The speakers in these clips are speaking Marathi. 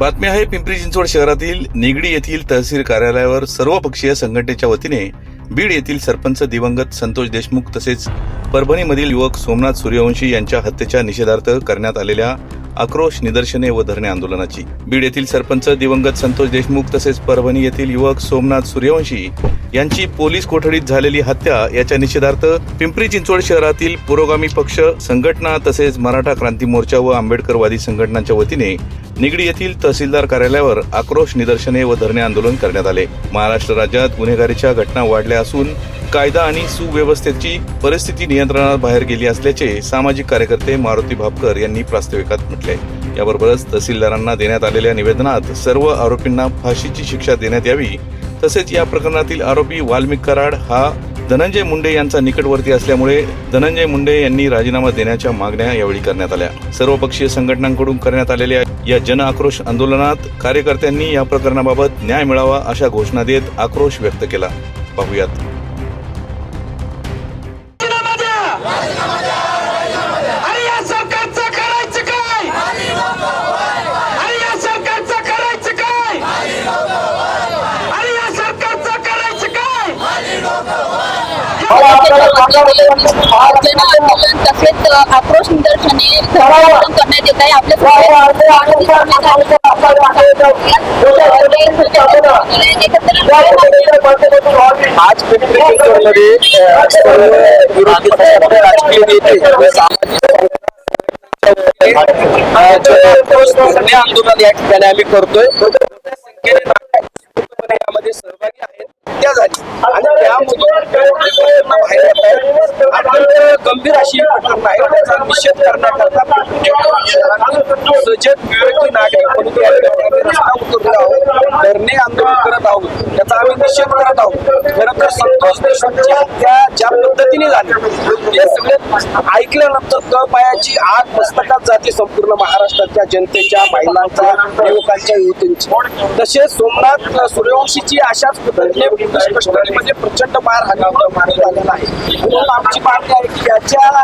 बातमी आहे पिंपरी चिंचवड शहरातील निगडी येथील तहसील कार्यालयावर सर्वपक्षीय संघटनेच्या वतीने बीड येथील सरपंच दिवंगत संतोष देशमुख तसेच परभणीमधील युवक सोमनाथ सूर्यवंशी यांच्या हत्येच्या निषेधार्थ करण्यात आलेल्या आक्रोश निदर्शने व धरणे आंदोलनाची. बीड येथील सरपंच दिवंगत संतोष देशमुख तसेच परभणी येथील युवक सोमनाथ सूर्यवंशी यांची पोलीस कोठडीत झालेली हत्या याच्या निषेधार्थ पिंपरी चिंचवड शहरातील पुरोगामी पक्ष संघटना तसेच मराठा क्रांती मोर्चा व आंबेडकरवादी संघटनांच्या वतीने निगडी येथील तहसीलदार कार्यालयावर आक्रोश निदर्शने व धरणे आंदोलन करण्यात आले. महाराष्ट्र राज्यात गुन्हेगारीच्या घटना वाढल्या असून कायदा आणि सुव्यवस्थेची परिस्थिती नियंत्रणात बाहेर गेली असल्याचे सामाजिक कार्यकर्ते मारुती भापकर यांनी प्रास्ताविकात म्हटले याबरोबरच तहसीलदारांना देण्यात आलेल्या निवेदनात सर्व आरोपींना फाशीची शिक्षा देण्यात यावी तसेच या प्रकरणातील आरोपी वाल्मिक कराड हा धनंजय मुंडे यांचा निकटवर्ती असल्यामुळे धनंजय मुंडे यांनी राजीनामा देण्याच्या मागण्या यावेळी करण्यात आल्या. सर्वपक्षीय संघटनांकडून करण्यात आलेल्या या जन आक्रोश आंदोलनात कार्यकर्त्यांनी या प्रकरणाबाबत न्याय मिळावा अशा घोषणा देत आक्रोश व्यक्त केला. पाहुयात. तसेच आक्रोश निदर्शने करण्यात येत आहे आपल्या आज राजकीय नेते आंदोलन या ठिकाणी आम्ही करतोय यामध्ये सहभागी आहेत त्या झाली. आणि त्यामधून प्रकरणं बाहेर. येत आहेत अत्यंत गंभीर अशी ही आहे त्याचा निषेध करण्याकरता सजग विवेकी नागरिक म्हणून रस्ता उतरलो आहोत धरणे आंदोलन करत आहोत. त्याचा आम्ही निषेध करत आहोत. खरं तर संतोष देशमुखची हत्या ज्या पद्धतीने झाली हे सगळे ऐकल्यानंतर तळपायाची आग पुस्तकात जाते संपूर्ण महाराष्ट्राच्या जनतेच्या महिलांच्या युवकांच्या युवतींची. तसेच सोमनाथ सूर्यवंशीची अशाच पद्धतीने म्हणजे प्रचंड मार मारण्यात आलेला आहे. म्हणून आमची मागणी आहे याच्या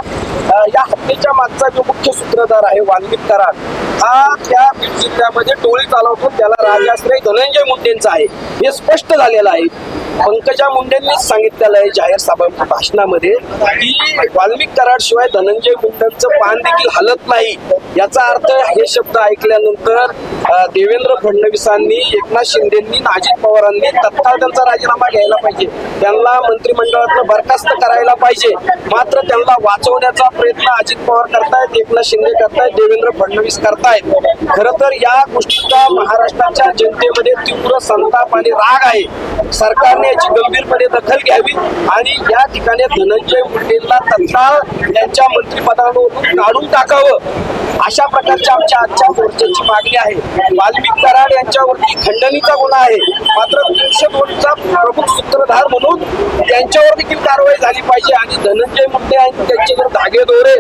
या हत्येच्या मागचा जो मुख्य सूत्रधार आहे वाल्मिक कराड हा त्या बीड जिल्ह्यामध्ये टोळी चालवतो. त्याला राजाश्रय धनंजय मुंडेंचा आहे. हे स्पष्ट झालेलं आहे. पंकजा मुंडेंनीच सांगितलेलं आहे जाहीर सभा भाषणामध्ये की वाल्मिक कराड शिवाय धनंजय मुंडेंचं पान देखील हलत नाही. याचा अर्थ हे शब्द ऐकल्यानंतर देवेंद्र फडणवीसांनी एकनाथ शिंदेंनी अजित पवारांनी तत्काळ त्यांचा राजीनामा घ्यायला पाहिजे. त्यांना मंत्रिमंडळातनं बरखास्त करायला पाहिजे. मात्र त्यांना वाचवण्याचा प्रयत्न अजित पवार करतायत एकनाथ शिंदे करतायत देवेंद्र फडणवीस करतायत. खर तर या गोष्टीचा महाराष्ट्राच्या जनतेमध्ये तीव्र संताप आणि राग आहे. सरकारने याची गंभीरपणे दखल घ्यावी आणि या ठिकाणी धनंजय मुंडेंना तत्काळ त्यांच्या मंत्रिपदावरून काढून टाकावं. अशा प्रकारच्या आमच्या आजच्या मोर्चाची मागणी आहे. वाल्मिक कराड यांच्यावरती खंडणीचा गुन्हा आहे. मात्र तीनशे दोनचा प्रमुख सूत्रधार म्हणून त्यांच्यावर देखील कारवाई झाली पाहिजे आणि धनंजय मुंडे आणि त्यांचे जर धागे दोरे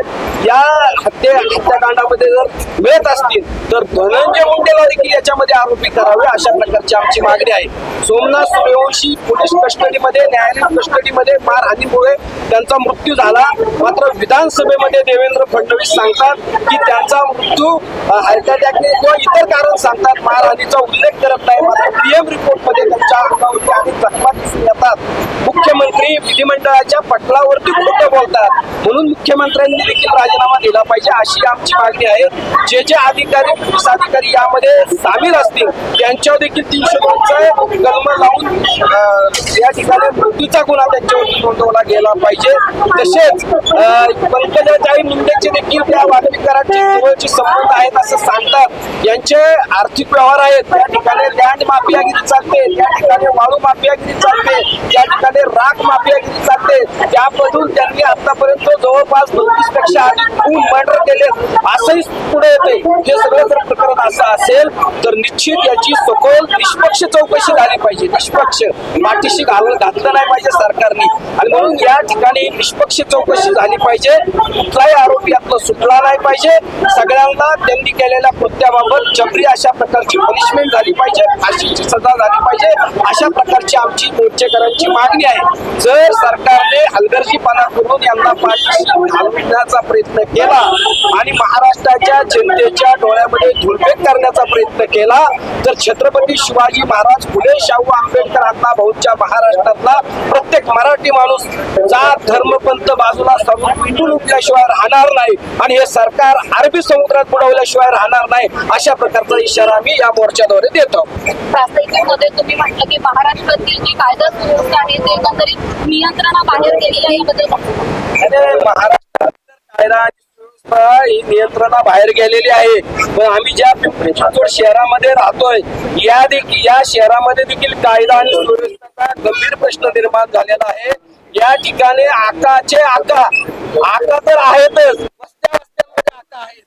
या हत्या हत्याकांडामध्ये जर मिळत असतील तर धनंजय मुंडेला देखील याच्यामध्ये आरोपी करावे अशा प्रकारची आमची मागणी आहे. सोमनाथ सूर्यवंशी पोलीस कस्टडीमध्ये न्यायालयीन कस्टडीमध्ये मारहाणीमुळे त्यांचा मृत्यू झाला. मात्र विधानसभेमध्ये देवेंद्र फडणवीस सांगतात की त्यांचा मृत्यू हार्ट अटॅकने किंवा इतर कारण सांगतात. मारहाणीचा उल्लेख करत नाही मात्र पीएम रिपोर्टमध्ये त्यांच्या अंगावरती आणि जखमा दिसून येतात. मुख्यमंत्री विधिमंडळाच्या पटलावरती खोटं बोलतात. म्हणून मुख्यमंत्र्यांनी देखील राजीनामा दिला पाहिजे अशी आमची मागणी आहे. जे जे अधिकारी पोलीस अधिकारी यामध्ये सामील असतील त्यांच्यावर देखील तीनशे दोनचा कलम लावून या ठिकाणी मृत्यूचा गुन्हा त्यांच्यावरती नोंदवला गेला पाहिजे. तसेच अं, पंकजाताई मुंडेचे देखील त्या वाल्मिकरांचे जवळचे संबंध आहेत असं सांगतात. यांचे आर्थिक व्यवहार आहेत. त्या ठिकाणी लँड माफियागिरी चालते त्या ठिकाणी वाळू माफियागिरी चालते त्या ठिकाणी राख माफियागिरी चालते त्यामधून त्यांनी आतापर्यंत जवळपास दोनतीसपेक्षा अधिक खून मर्डर केले असंही पुढे येते. हे सगळं जर प्रकरण असं असेल तर निश्चित याची सखोल निष्पक्ष चौकशी झाली पाहिजे. निष्पक्ष. पाठीशी घालून घातलं नाही पाहिजे सरकारने. आणि म्हणून या ठिकाणी निष्पक्ष चौकशी झाली पाहिजे. कुठलाही आरोपी यातनं सुटला नाही पाहिजे. सगळ्यांना त्यांनी केलेल्या कृत्याबाबत जबरी अशा प्रकारची पनिशमेंट झाली पाहिजे. फाशीची सजा झाली पाहिजे. अशा प्रकारची आमची मोर्चेकरांची मागणी आहे. जर सरकारने हलगर्जीपणा करून यांना पाठीशी घालविण्याचा प्रयत्न केला आणि महाराष्ट्राच्या जनतेच्या डोळ्यामध्ये धुळफेक करण्याचा प्रयत्न केला तर छत्रपती शिवाजी महाराज फुले शाहू आंबेडकर अण्णा भाऊच्या महाराष्ट्रातला प्रत्येक मराठी माणूस जात धर्म पंथ बाजूला सगळं पिटून उठल्याशिवाय राहणार नाही आणि हे सरकार अरबी समुद्रात बुडवल्याशिवाय राहणार नाही अशा प्रकारचा इशारा मी या मोर्चाद्वारे देतो. प्रास्ताविकेमध्ये तुम्ही म्हटलं की महाराष्ट्रातील जे कायदा सुव्यवस्था आहे ते एकंदरीत नियंत्रणाबाहेर गेली आहे याबद्दल महाराष्ट्रात कायदा आणि सुव्यवस्था ही गेलेली आहे. पण आम्ही ज्या पिंपरी चिंचवड शहरामध्ये राहतोय या देखील या शहरामध्ये देखील कायदा आणि सुव्यवस्थेचा गंभीर प्रश्न निर्माण झालेला आहे. या ठिकाणी आकाचे आका आका तर आहेतच वस्त्या वस्त्यांमध्ये आका आहेत.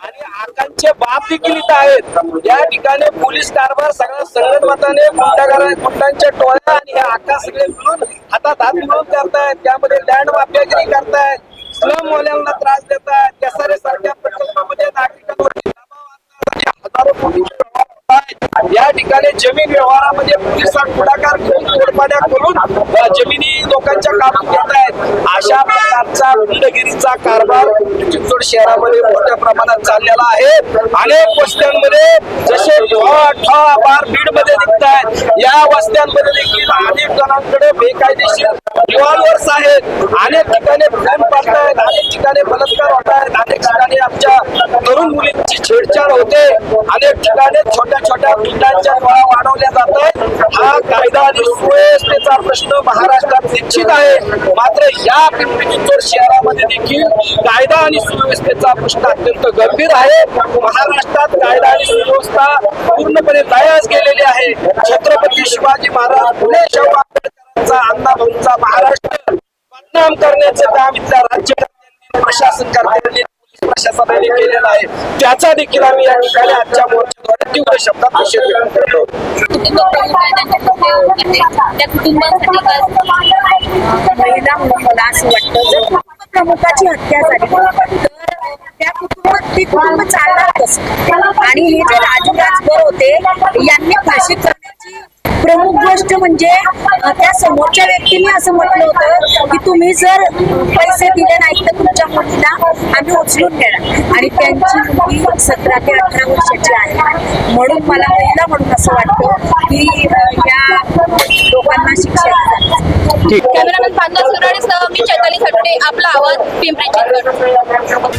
आणि आकांचे बाप देखील इथं आहेत. या ठिकाणी पोलीस कारभार सगळ्या संघटमताने गुंडागारा गुंडांच्या टोळ्या आणि हे आका सगळे मिळून हातात हात मिळून करतायत. त्यामध्ये लँड माफियागिरी करतायत. स्लम वाल्यांना त्रास देत आहेत केसारे सारख्या प्रकल्पामध्ये नागरिकांवरती हजारो कोटी या ठिकाणी जमीन व्यवहारामध्ये पोलिसांना पुढाकार घेऊन तोडपाड्या करून जमिनी लोकांच्या काबूत घेत आहेत अशा प्रकारचा गुंडगिरीचा कारभार पिंपरी चिंचवड शहरामध्ये मोठ्या प्रमाणात चाललेला आहे. अनेक वस्त्यांमध्ये जसे ठा बार बीडमध्ये निघतायत आहेत या वस्त्यांमध्ये देखील अनेक जणांकडे बेकायदेशीर रिव्हॉल्वर्स आहेत. अनेक ठिकाणी फोन पाडतायत अनेक ठिकाणी बलात्कार होत आहेत अनेक ठिकाणी आमच्या तरुण मुलींची छेडछाड होते. अनेक ठिकाणी छोट्या छोट्या पिंडांच्या गोळा वाढवल्या जातात. हा कायदा आणि सुव्यवस्थेचा प्रश्न महाराष्ट्रात निश्चित आहे. मात्र या पिंपरी चिंचवड शहरामध्ये देखील कायदा आणि सुव्यवस्थेचा प्रश्न अत्यंत गंभीर आहे. महाराष्ट्रात कायदा आणि सुव्यवस्था पूर्णपणे लयास गेलेली आहे. छत्रपती शिवाजी महाराज पुणे शाहू आंबेडकरांचा अण्णाभाऊंचा महाराष्ट्र. बदनाम करण्याचे काम इथल्या राज्य प्रशासन कर्त्यांनी प्रशासनाने केलेला आहे. त्याचा देखील आम्ही या ठिकाणी आजच्या मोर्चाद्वारे तीव्र शब्दात निषेध व्यक्त करतो. प्रमुखाची हत्या झाली तर त्या कुटुंबात ते कुटुंब चालणार कसं आणि हे जे राजू राजभर होते यांनी फाशी करण्याची प्रमुख गोष्ट म्हणजे त्या समोरच्या व्यक्तीने असं म्हटलं होतं की तुम्ही जर पैसे दिले नाही तर मुलीला आम्ही उचलून घेणार. आणि त्यांची मुलगी सतरा ते अठरा वर्षाची आहे. म्हणून मला महिला म्हणून असं वाटतं की या लोकांना शिक्षा द्यावी. कॅमेरामॅन पांडा सुराणेसह मी चैताली सटोडे आपला आवाज पिंपरी चिंचवड.